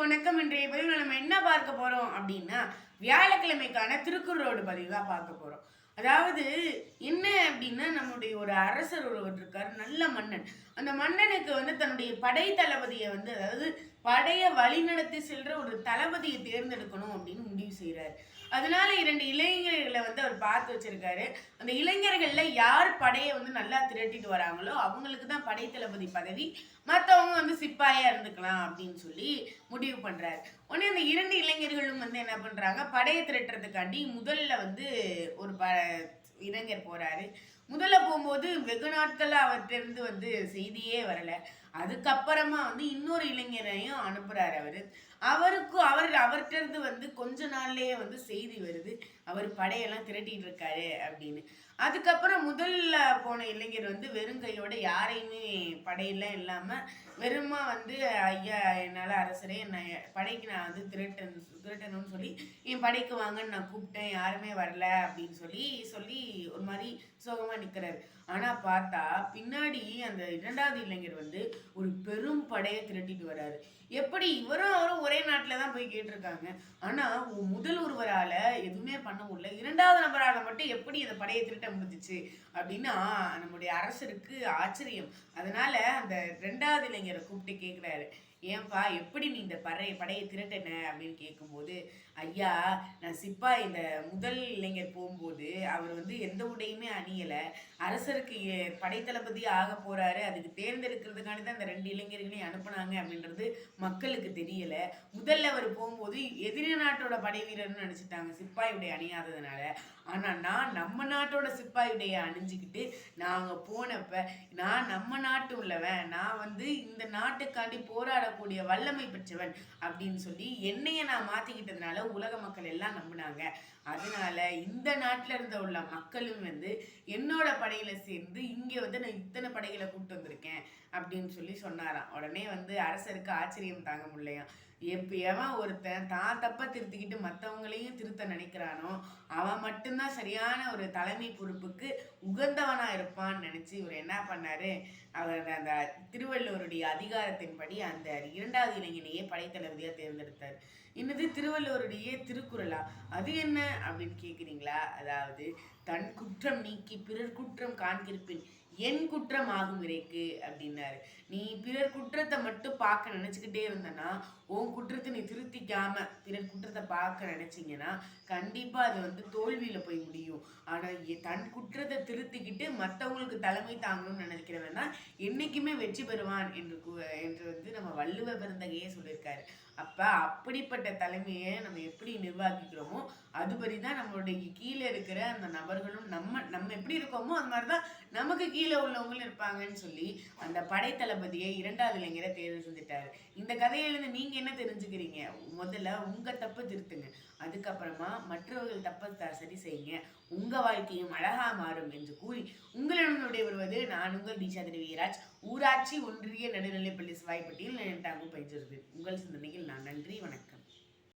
வணக்கம் இன்றைய பதிவில் நம்ம என்ன பார்க்க போறோம் அப்படின்னா வியாழக்கிழமைக்கான திருக்குறளோட பதிவாக பார்க்க போறோம். அதாவது என்ன அப்படின்னா நம்முடைய ஒரு அரசர் ஒருவர் இருக்கார் நல்ல மன்னன். அந்த மன்னனுக்கு வந்து தன்னுடைய படை தளபதியை வந்து அதாவது படையை வழிநடத்தி செல்ற ஒரு தளபதியை தேர்ந்தெடுக்கணும் அப்படின்னு முடிவு செய்கிறார் அதனால இரண்டு இளைஞர்களை வந்து அவர் பார்த்து வச்சிருக்காரு. அந்த இளைஞர்கள்ல யார் படையை வந்து நல்லா திரட்டிட்டு வராங்களோ அவங்களுக்கு தான் படை தளபதி பதவி. மற்றவங்க வந்து சிப்பாயா இருந்துக்கலாம் அப்படின்னு சொல்லி முடிவு பண்றாரு. உடனே அந்த இரண்டு இளைஞர்களும் வந்து என்ன பண்றாங்க படையை திரட்டுறதுக்காண்டி முதல்ல வந்து ஒரு ப இளைஞர் போறாரு. முதல்ல போகும்போது வெகு நாட்களில் அவர்கிட்டருந்து வந்து செய்தியே வரலை. அதுக்கப்புறமா வந்து இன்னொரு இளைஞரையும் அனுப்புகிறார் அவர். அவருக்கும் அவர் அவர்கிட்டருந்து வந்து கொஞ்ச நாள்லேயே வந்து செய்தி வருது. அவர் படையெல்லாம் திரட்டிகிட்டு இருக்காரு அப்படின்னு. அதுக்கப்புறம் முதல்ல போன இளைஞர் வந்து வெறும் கையோட யாரையுமே படையெல்லாம் இல்லாமல் வெறுமா வந்து ஐயா என்னால் அரசரே என்னை படைக்கு நான் வந்து திரட்டணும் திரட்டணும்னு சொல்லி என் படைக்கு வாங்கன்னு நான் கூப்பிட்டேன். யாருமே வரல. அப்படின்னு சொல்லி சொல்லி ஒரு மாதிரி சுகமாக நிற்கிறாரு ஆனால் பார்த்தா பின்னாடி அந்த இரண்டாவது இளைஞர் வந்து ஒரு பெரும் படையை திரட்டிட்டு வராரு. எப்படி இவரும் அவரும் ஒரே நாட்டில் தான் போய் கேட்டிருக்காங்க. ஆனால் முதல் ஒருவரால் எதுவுமே பண்ண முடியல. இரண்டாவது நபரால் மட்டும் எப்படி அந்த படையை திரட்ட முடிஞ்சுச்சு அப்படின்னா நம்முடைய அரசருக்கு ஆச்சரியம். அதனால அந்த ரெண்டாவது இளைஞரை கூப்பிட்டு கேட்குறாரு ஏன்பா எப்படி நீ இந்த படைய படையை திரட்டின? அப்படின்னு கேட்கும்போது ஐயா நான் சிப்பா இந்த முதல் இளைஞர் போகும்போது அவர் வந்து எந்த உடையுமே அணியலை. அரசருக்கு எ- படைத்தளபதி ஆக போகிறாரு அதுக்கு தேர்ந்தெடுக்கிறதுக்காண்டி தான் இந்த ரெண்டு இளைஞர்களையும் அனுப்புனாங்க அப்படின்றது மக்களுக்கு தெரியலை. முதல்ல அவர் போகும்போது எதிரி நாட்டோட படை வீரர்னு நினச்சிட்டாங்க சிப்பாயுடைய அணியாததுனால. ஆனால் நான் நம்ம நாட்டோட சிப்பாயுடைய அணிஞ்சிக்கிட்டு நாங்கள் போனப்ப நான் நம்ம நாட்டு உள்ளவன். நான் வந்து இந்த நாட்டுக்காண்டி போராட போராடக்கூடிய வல்லமை பெற்றவன் அப்படின்னு சொல்லி என்னைய நான் மாத்திக்கிட்டதுனால உலக மக்கள் எல்லாம் நம்பினாங்க. அதனால இந்த நாட்டில் இருந்த உள்ள மக்களும் வந்து என்னோட படையில சேர்ந்து இங்கே வந்து நான் இத்தனை படைகளை கூப்பிட்டு வந்திருக்கேன் அப்படின்னு சொல்லி சொன்னாராம். உடனே வந்து அரசருக்கு ஆச்சரியம் தாங்க முடியலையாம். எப்பயவன் ஒருத்தன் தான் தப்ப திருத்திக்கிட்டு மற்றவங்களையும் திருத்த நினைக்கிறானோ அவன் மட்டும்தான் சரியான ஒரு தலைமை பொறுப்புக்கு உகந்தவனா இருப்பான்னு நினைச்சு இவர் என்ன பண்ணாரு? அவர் அந்த திருவள்ளுவருடைய அதிகாரத்தின்படி அந்த இரண்டாவது இளைஞனையே படைத்தளபதியாக தேர்ந்தெடுத்தார். இன்னது திருவள்ளுவருடைய திருக்குறளா? அது என்ன? அப்படின்னு கேக்குறீங்களா? அதாவது தன் குற்றம் நீக்கி பிறர் குற்றம் காண்கிருப்பின் என் குற்றம் ஆகும் இறைக்கு அப்படின்னாரு. நீ பிறர் குற்றத்தை மட்டும் பார்க்க நினைச்சுக்கிட்டே இருந்தனா உன் குற்றத்தை நீ திருத்திக்காம பிறர் குற்றத்தை பார்க்க நினைச்சீங்கன்னா கண்டிப்பா அது வந்து தோல்வியில போய் முடியும். ஆனா தன் குற்றத்தை திருத்திக்கிட்டு மற்றவங்களுக்கு தலைமை தாங்கணும்னு நினைக்கிறவன்னா தான் என்னைக்குமே வெற்றி பெறுவான் என்று என்று வந்து நம்ம வள்ளுவ பிறந்தகையே சொல்லியிருக்காரு. அப்ப அப்படிப்பட்ட தலைமையை நம்ம எப்படி நிர்வாகிக்கிறோமோ அதுபடி தான் நம்மளுடைய கீழே இருக்கிற அந்த நபர்களும் நம்ம நம்ம எப்படி இருக்கோமோ அது மாதிரி தான் நமக்கு கீழே உள்ளவங்களும் இருப்பாங்கன்னு சொல்லி அந்த படை தளபதியை இரண்டாவது இளைஞரை தேர்வு செஞ்சுட்டாரு. இந்த கதையிலிருந்து நீங்க என்ன தெரிஞ்சுக்கிறீங்க? முதல்ல உங்க தப்பு திருத்துங்க. அதுக்கப்புறமா மற்றவர்கள் தப்பை த- சரி செய்யுங்க. உங்க வாழ்க்கையும் அழகா மாறும் என்று கூறி உங்களிடம் விடைபெறுவது நான் உங்கள் தீஷா வீராஜ் ஊராட்சி ஒன்றிய நடுநிலைப்பள்ளி சிவாய்ப்பட்டியில் நினைட்டாங்கும் பயின்றது உங்கள் சிந்தனையில் நான் நன்றி வணக்கம்.